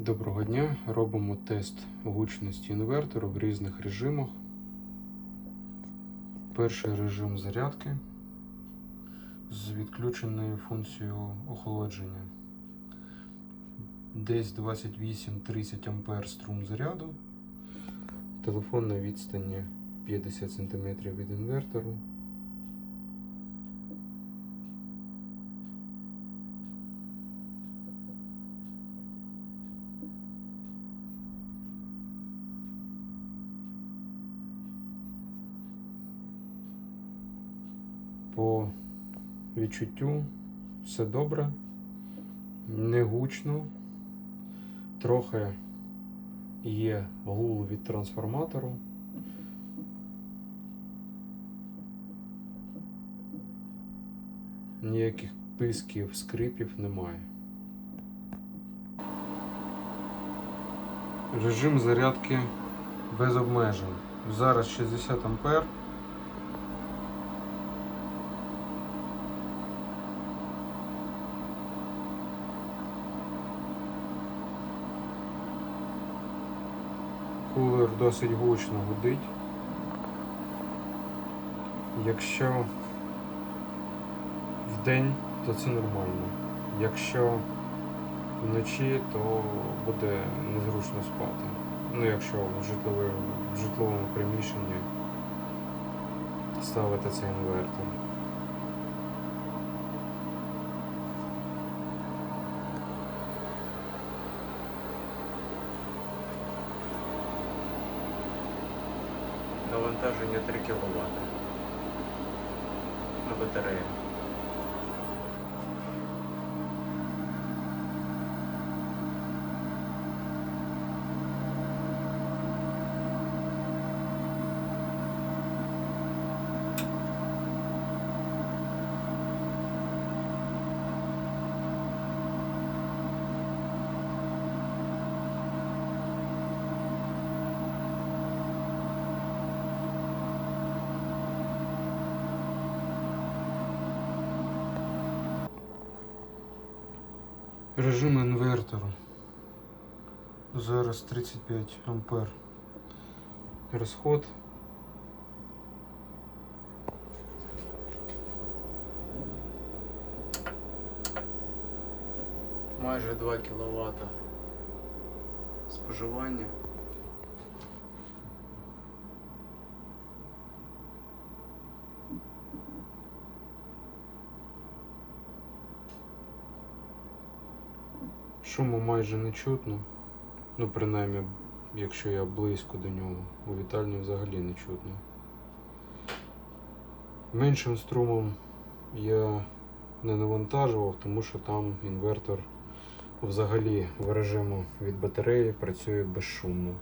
Доброго дня! Робимо тест гучності інвертору в різних режимах. Перший режим зарядки з відключеною функцією охолодження. Десь 28-30 А струм заряду. Телефон на відстані 50 см від інвертору. По відчуттю все добре, не гучно, трохи є гул від трансформатору. Ніяких писків, скрипів немає. Режим зарядки без обмежень. Зараз 60 ампер. Кулер досить гучно гудить. Якщо вдень, то це нормально. Якщо вночі, то буде незручно спати. Ну, якщо в, житлові, в житловому приміщенні ставити цей інвертор. Навантаження 3 кВт на батарею. Режим інвертору. Зараз 35 ампер. Розход. Майже 2 кВт споживання. Шуму майже не чутно. Ну, принаймні, якщо я близько до нього, у вітальні взагалі не чутно. Меншим струмом я не навантажував, тому що там інвертор взагалі в режиму від батареї працює безшумно.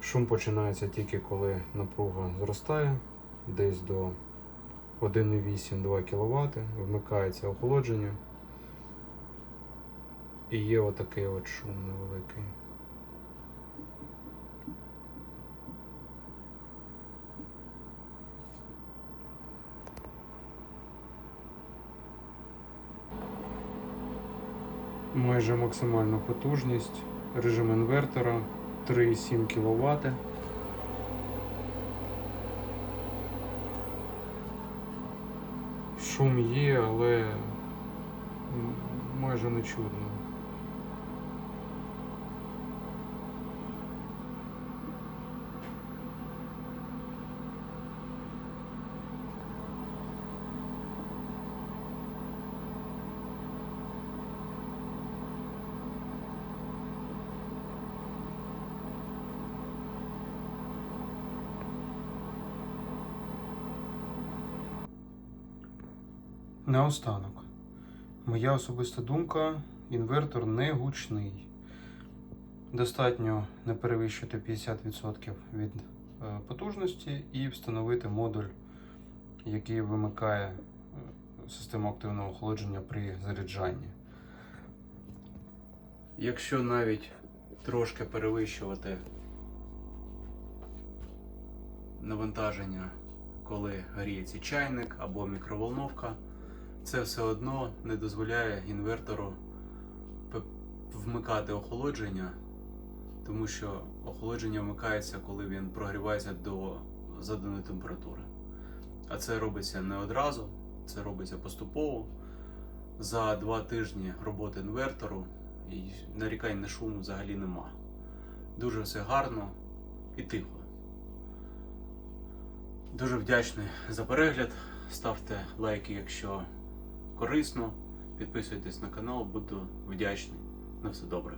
Шум починається тільки коли напруга зростає, десь до 1,8-2 кВт, вмикається охолодження. І є отакий от шум невеликий. Майже максимальна потужність. Режим інвертора 3,7 кВт. Шум є, але майже не чутно. Наостанок. Моя особиста думка, інвертор не гучний. Достатньо не перевищити 50% від е, потужності і встановити модуль, який вимикає е, систему активного охолодження при заряджанні. Якщо навіть трошки перевищувати навантаження, коли гріється чайник або мікроволновка, це все одно не дозволяє інвертору вмикати охолодження, тому що охолодження вмикається, коли він прогрівається до заданої температури. А це робиться не одразу, це робиться поступово. За два тижні роботи інвертору і нарікань на шум взагалі нема. Дуже все гарно і тихо. Дуже вдячний за перегляд. Ставте лайки, якщо корисно. Підписуйтесь на канал, буду вдячний. На все добре.